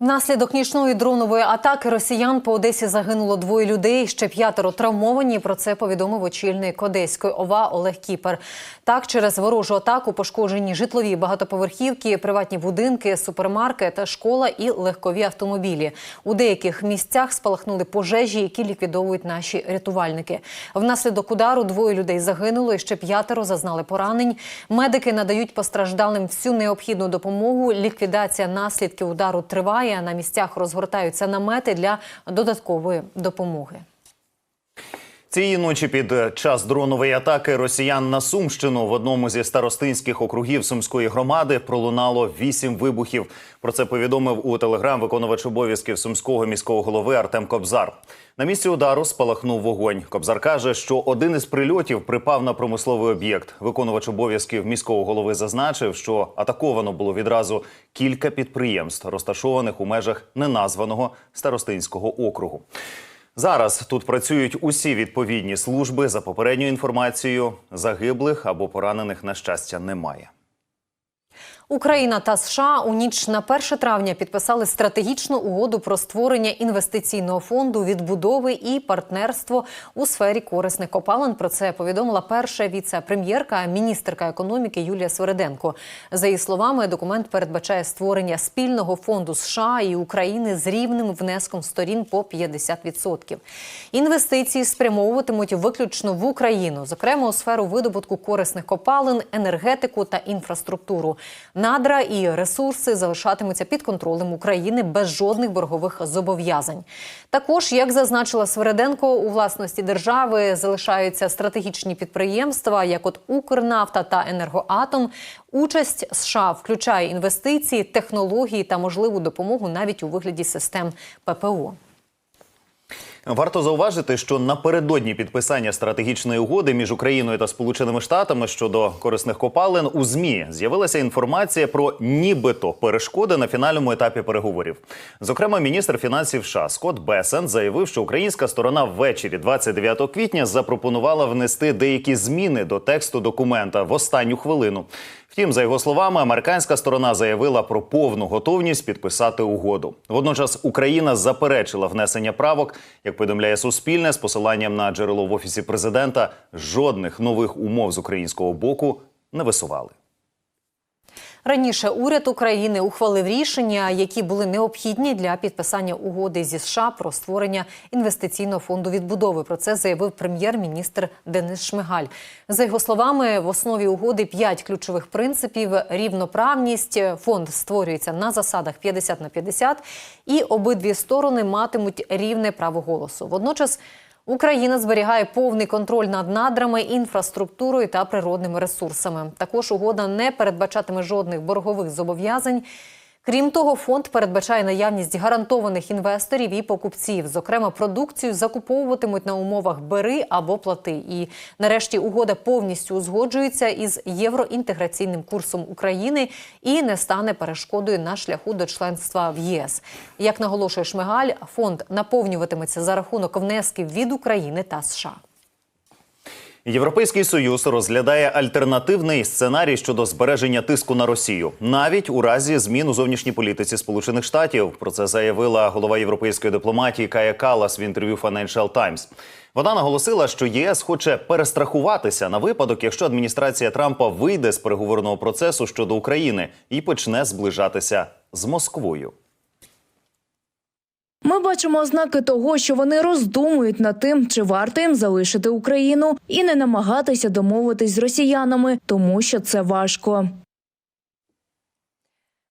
Внаслідок нічної дронової атаки росіян по Одесі загинуло двоє людей. Ще п'ятеро травмовані. Про це повідомив очільник Одеської ОВА Олег Кіпер. Так, через ворожу атаку пошкоджені житлові багатоповерхівки, приватні будинки, супермаркет, школа і легкові автомобілі. У деяких місцях спалахнули пожежі, які ліквідовують наші рятувальники. Внаслідок удару двоє людей загинуло. і Ще п'ятеро зазнали поранень. Медики надають постраждалим всю необхідну допомогу. Ліквідація наслідків удару триває. На місцях розгортаються намети для додаткової допомоги. Цієї ночі під час дронової атаки росіян на Сумщину в одному зі старостинських округів Сумської громади пролунало вісім вибухів. Про це повідомив у телеграм виконувач обов'язків сумського міського голови Артем Кобзар. На місці удару спалахнув вогонь. Кобзар каже, що один із прильотів припав на промисловий об'єкт. Виконувач обов'язків міського голови зазначив, що атаковано було відразу кілька підприємств, розташованих у межах неназваного старостинського округу. Зараз тут працюють усі відповідні служби. За попередньою інформацією, загиблих або поранених на щастя немає. Україна та США у ніч на 1 травня підписали стратегічну угоду про створення інвестиційного фонду відбудови і партнерство у сфері корисних копалин. Про це повідомила перша віце-прем'єрка, міністерка економіки Юлія Свереденко. За її словами, документ передбачає створення спільного фонду США і України з рівним внеском сторін по 50%. Інвестиції спрямовуватимуть виключно в Україну, зокрема у сферу видобутку корисних копалин, енергетику та інфраструктуру. Надра і ресурси залишатимуться під контролем України без жодних боргових зобов'язань. Також, як зазначила Свереденко, у власності держави залишаються стратегічні підприємства, як от Укрнафта та Енергоатом. Участь США включає інвестиції, технології та можливу допомогу навіть у вигляді систем ППО. Варто зауважити, що напередодні підписання стратегічної угоди між Україною та Сполученими Штатами щодо корисних копалин у змі з'явилася інформація про нібито перешкоди на фінальному етапі переговорів. Зокрема, міністр фінансів США Скотт Бесен заявив, що українська сторона ввечері 29 квітня запропонувала внести деякі зміни до тексту документа в останню хвилину. Втім, за його словами, американська сторона заявила про повну готовність підписати угоду. Водночас Україна заперечила внесення правок. Як повідомляє Суспільне, з посиланням на джерело в офісі президента, жодних нових умов з українського боку не висували. Раніше уряд України ухвалив рішення, які були необхідні для підписання угоди зі США про створення інвестиційного фонду відбудови. Про це заявив прем'єр-міністр Денис Шмигаль. За його словами, в основі угоди п'ять ключових принципів: рівноправність. Фонд створюється на засадах 50 на 50, і обидві сторони матимуть рівне право голосу. Водночас. Україна зберігає повний контроль над надрами, інфраструктурою та природними ресурсами. Також угода не передбачатиме жодних боргових зобов'язань. Крім того, фонд передбачає наявність гарантованих інвесторів і покупців. Зокрема, продукцію закуповуватимуть на умовах бери або плати. І нарешті угода повністю узгоджується із євроінтеграційним курсом України і не стане перешкодою на шляху до членства в ЄС. Як наголошує Шмигаль, фонд наповнюватиметься за рахунок внесків від України та США. Європейський союз розглядає альтернативний сценарій щодо збереження тиску на Росію, навіть у разі змін у зовнішній політиці Сполучених Штатів. Про це заявила голова європейської дипломатії Кая Калас в інтерв'ю Financial Times. Вона наголосила, що ЄС хоче перестрахуватися на випадок, якщо адміністрація Трампа вийде з переговорного процесу щодо України і почне зближатися з Москвою. Бачимо ознаки того, що вони роздумують над тим, чи варто їм залишити Україну і не намагатися домовитись з росіянами, тому що це важко.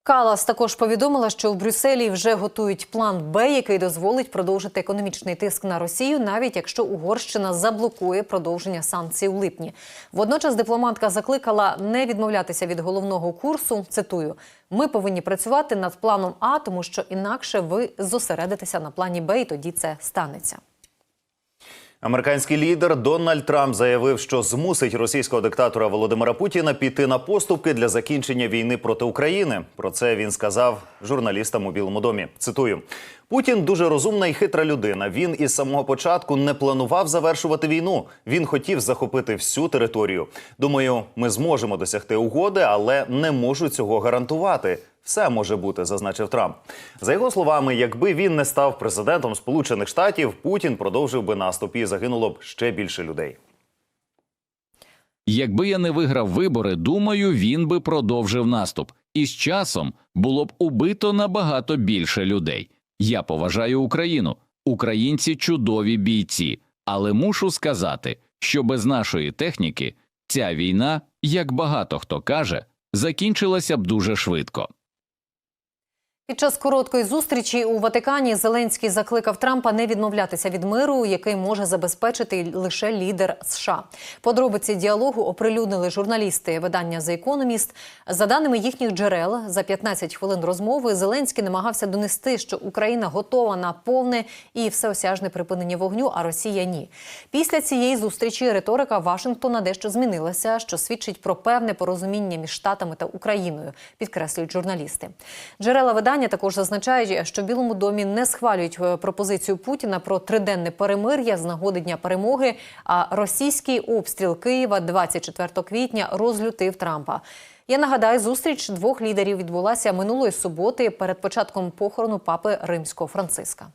Калас також повідомила, що в Брюсселі вже готують план Б, який дозволить продовжити економічний тиск на Росію, навіть якщо Угорщина заблокує продовження санкцій у липні. Водночас дипломатка закликала не відмовлятися від головного курсу. Цитую: ми повинні працювати над планом А, тому що інакше ви зосередитеся на плані Б, і тоді це станеться. Американський лідер Дональд Трамп заявив, що змусить російського диктатора Володимира Путіна піти на поступки для закінчення війни проти України. Про це він сказав журналістам у Білому домі. Цитую: Путін дуже розумна і хитра людина. Він із самого початку не планував завершувати війну. Він хотів захопити всю територію. Думаю, ми зможемо досягти угоди, але не можу цього гарантувати. Все може бути, зазначив Трамп. За його словами, якби він не став президентом Сполучених Штатів, Путін продовжив би наступ і загинуло б ще більше людей. Якби я не виграв вибори, думаю, він би продовжив наступ, і з часом було б убито набагато більше людей. Я поважаю Україну. Українці чудові бійці, але мушу сказати, що без нашої техніки ця війна, як багато хто каже, закінчилася б дуже швидко. Під час короткої зустрічі у Ватикані Зеленський закликав Трампа не відмовлятися від миру, який може забезпечити лише лідер США. Подробиці діалогу оприлюднили журналісти видання The Economist. За даними їхніх джерел, за 15 хвилин розмови Зеленський намагався донести, що Україна готова на повне і всеосяжне припинення вогню, а Росія ні. Після цієї зустрічі риторика Вашингтона дещо змінилася, що свідчить про певне порозуміння між Штатами та Україною, підкреслюють журналісти. Джерела видання також зазначають, що в Білому домі не схвалюють е, пропозицію Путіна про триденне перемир'я з нагоди дня перемоги. А російський обстріл Києва 24 квітня розлютив Трампа. Я нагадаю, зустріч двох лідерів відбулася минулої суботи перед початком похорону папи римського Франциска.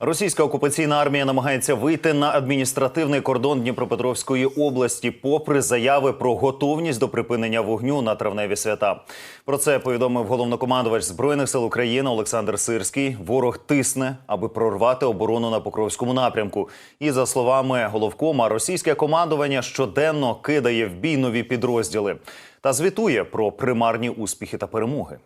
Російська окупаційна армія намагається вийти на адміністративний кордон Дніпропетровської області, попри заяви про готовність до припинення вогню на травневі свята. Про це повідомив головнокомандувач збройних сил України Олександр Сирський. Ворог тисне, аби прорвати оборону на Покровському напрямку. І за словами головкома, російське командування щоденно кидає в бій нові підрозділи та звітує про примарні успіхи та перемоги.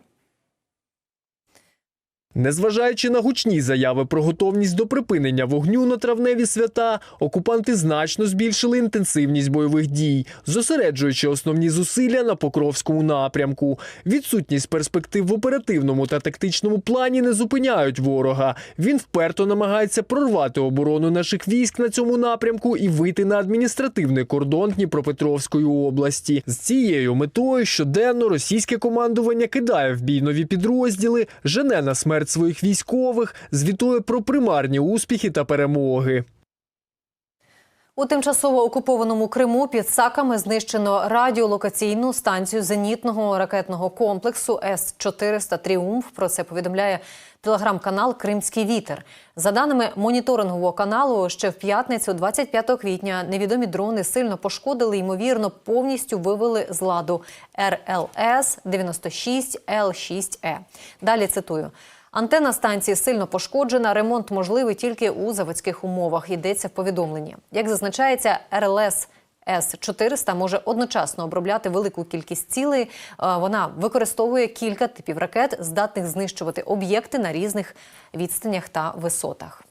Незважаючи на гучні заяви про готовність до припинення вогню на травневі свята, окупанти значно збільшили інтенсивність бойових дій, зосереджуючи основні зусилля на Покровському напрямку. Відсутність перспектив в оперативному та тактичному плані не зупиняють ворога. Він вперто намагається прорвати оборону наших військ на цьому напрямку і вийти на адміністративний кордон Дніпропетровської області. З цією метою щоденно російське командування кидає в бій нові підрозділи, жене на смерть своїх військових, звітує про примарні успіхи та перемоги. У тимчасово окупованому Криму під Саками знищено радіолокаційну станцію зенітного ракетного комплексу С-400 Тріумф. Про це повідомляє телеграм-канал Кримський вітер. За даними моніторингового каналу, ще в п'ятницю, 25 квітня, невідомі дрони сильно пошкодили, ймовірно, повністю вивели з ладу РЛС 96 Л6Е. Далі цитую. Антенна станції сильно пошкоджена. Ремонт можливий тільки у заводських умовах. Йдеться в повідомленні. Як зазначається, РЛС С-400 може одночасно обробляти велику кількість цілей. Е, Вона використовує кілька типів ракет, здатних знищувати об'єкти на різних відстанях та висотах.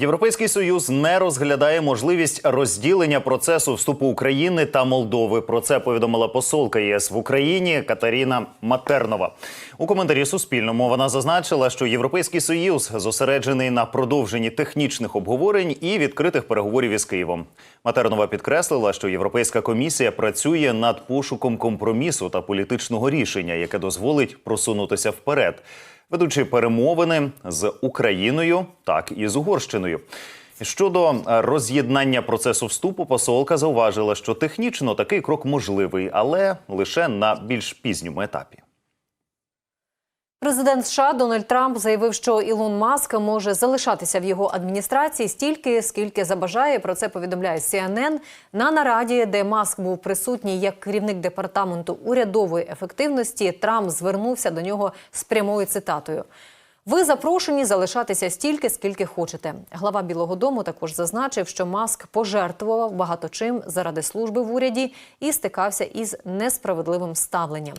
Європейський союз не розглядає можливість розділення процесу вступу України та Молдови. Про це повідомила посолка ЄС в Україні Катаріна Матернова. У коментарі Суспільному вона зазначила, що Європейський союз зосереджений на продовженні технічних обговорень і відкритих переговорів із Києвом. Матернова підкреслила, що Європейська комісія працює над пошуком компромісу та політичного рішення, яке дозволить просунутися вперед ведучи перемовини з Україною, так і з Угорщиною. Щодо роз'єднання процесу вступу, посолка зауважила, що технічно такий крок можливий, але лише на більш пізньому етапі. Президент США Дональд Трамп заявив, що Ілон Маск може залишатися в його адміністрації стільки, скільки забажає. Про це повідомляє CNN. на нараді, де Маск був присутній як керівник департаменту урядової ефективності. Трамп звернувся до нього з прямою цитатою. Ви запрошені залишатися стільки, скільки хочете. Глава Білого Дому також зазначив, що Маск пожертвував багато чим заради служби в уряді і стикався із несправедливим ставленням.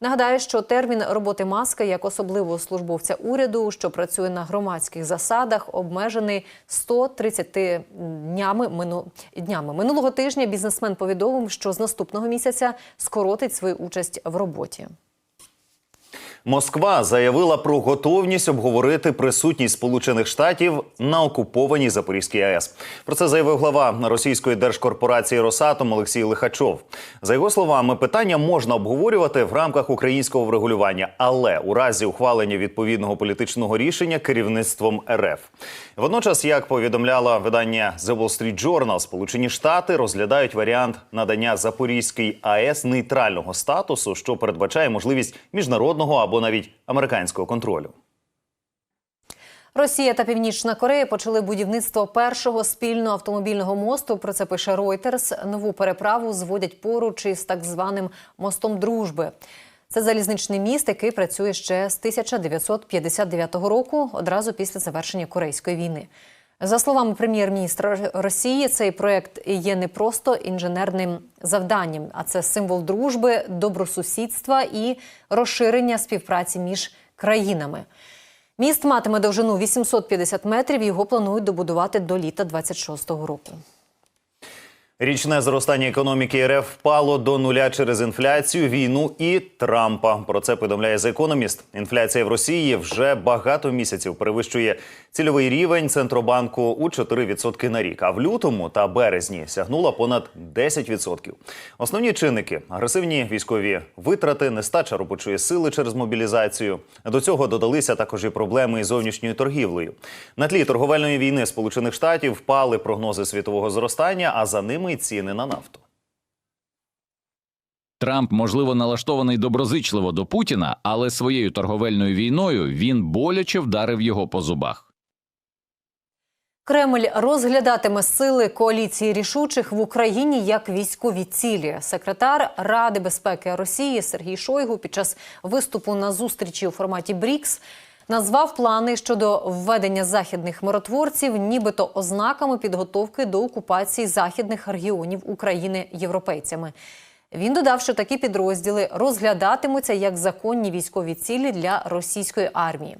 Нагадаю, що термін роботи Маска як особливого службовця уряду, що працює на громадських засадах, обмежений 130 днями, мину... днями. Минулого тижня бізнесмен повідомив, що з наступного місяця скоротить свою участь в роботі. Москва заявила про готовність обговорити присутність Сполучених Штатів на окупованій Запорізькій АЕС. Про це заявив глава російської держкорпорації Росатом Олексій Лихачов. За його словами, питання можна обговорювати в рамках українського врегулювання, але у разі ухвалення відповідного політичного рішення керівництвом РФ. Водночас, як повідомляла видання The Wall Street Journal, Сполучені Штати розглядають варіант надання Запорізькій АЕС нейтрального статусу, що передбачає можливість міжнародного або навіть американського контролю. Росія та Північна Корея почали будівництво першого спільного автомобільного мосту. Про це пише Reuters. Нову переправу зводять поруч із так званим мостом дружби. Це залізничний міст, який працює ще з 1959 року, одразу після завершення Корейської війни. За словами прем'єр-міністра Росії, цей проект є не просто інженерним завданням, а це символ дружби, добросусідства і розширення співпраці між країнами. Міст матиме довжину 850 метрів. Його планують добудувати до літа 26-го року. Річне зростання економіки РФ впало до нуля через інфляцію, війну і Трампа. Про це повідомляє The Economist. Інфляція в Росії вже багато місяців перевищує цільовий рівень центробанку у 4% на рік. А в лютому та березні сягнула понад 10%. Основні чинники агресивні військові витрати, нестача робочої сили через мобілізацію. До цього додалися також і проблеми із зовнішньою торгівлею. На тлі торговельної війни Сполучених Штатів впали прогнози світового зростання, а за ними й ціни на нафту. Трамп, можливо, налаштований доброзичливо до Путіна, але своєю торговельною війною він боляче вдарив його по зубах. Кремль розглядатиме сили коаліції рішучих в Україні як військові цілі. Секретар Ради безпеки Росії Сергій Шойгу під час виступу на зустрічі у форматі БРІКС назвав плани щодо введення західних миротворців, нібито ознаками підготовки до окупації західних регіонів України європейцями. Він додав, що такі підрозділи розглядатимуться як законні військові цілі для російської армії.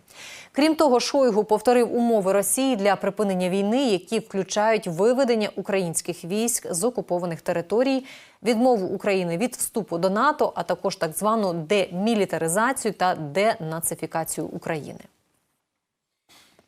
Крім того, Шойгу повторив умови Росії для припинення війни, які включають виведення українських військ з окупованих територій, відмову України від вступу до НАТО, а також так звану демілітаризацію та денацифікацію України.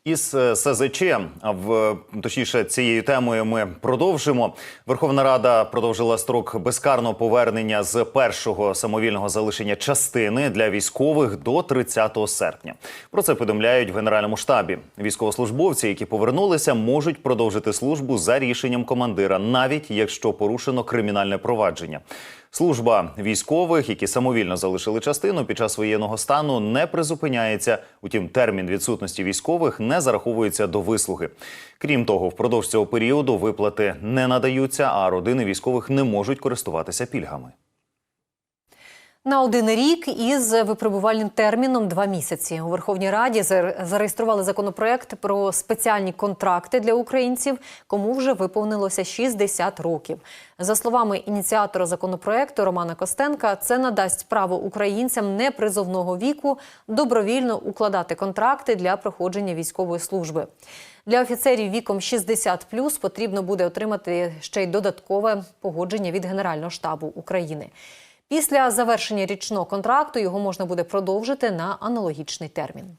Із е, СЗЧ, в точніше цією темою ми продовжимо. Верховна Рада продовжила строк безкарного повернення з першого самовільного залишення частини для військових до 30 серпня. Про це повідомляють в генеральному штабі. Військовослужбовці, які повернулися, можуть продовжити службу за рішенням командира, навіть якщо порушено кримінальне провадження. Служба військових, які самовільно залишили частину під час воєнного стану, не призупиняється. Утім, термін відсутності військових не зараховується до вислуги. Крім того, впродовж цього періоду виплати не надаються, а родини військових не можуть користуватися пільгами. На один рік із випробувальним терміном два місяці у Верховній Раді зар- зареєстрували законопроект про спеціальні контракти для українців, кому вже виповнилося 60 років. За словами ініціатора законопроекту Романа Костенка, це надасть право українцям непризовного віку добровільно укладати контракти для проходження військової служби. Для офіцерів віком 60+, потрібно буде отримати ще й додаткове погодження від Генерального штабу України. Після завершення річного контракту його можна буде продовжити на аналогічний термін.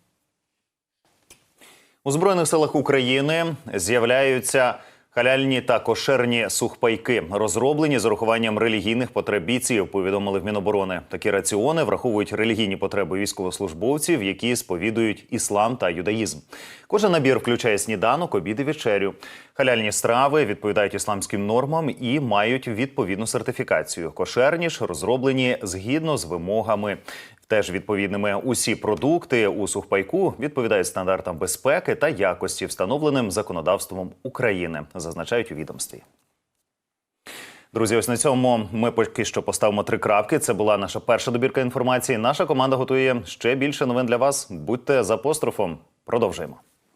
У збройних силах України з'являються халяльні та кошерні сухпайки, розроблені з урахуванням релігійних потреб бійців. Повідомили в Міноборони. Такі раціони враховують релігійні потреби військовослужбовців, які сповідують іслам та юдаїзм. Кожен набір включає сніданок, обід і вечерю. Халяльні страви відповідають ісламським нормам і мають відповідну сертифікацію. Кошерні ж розроблені згідно з вимогами Теж відповідними усі продукти у сухпайку відповідають стандартам безпеки та якості, встановленим законодавством України, зазначають у відомстві. Друзі, ось на цьому ми поки що поставимо три крапки. Це була наша перша добірка інформації. Наша команда готує ще більше новин для вас. Будьте з апострофом. Продовжуємо.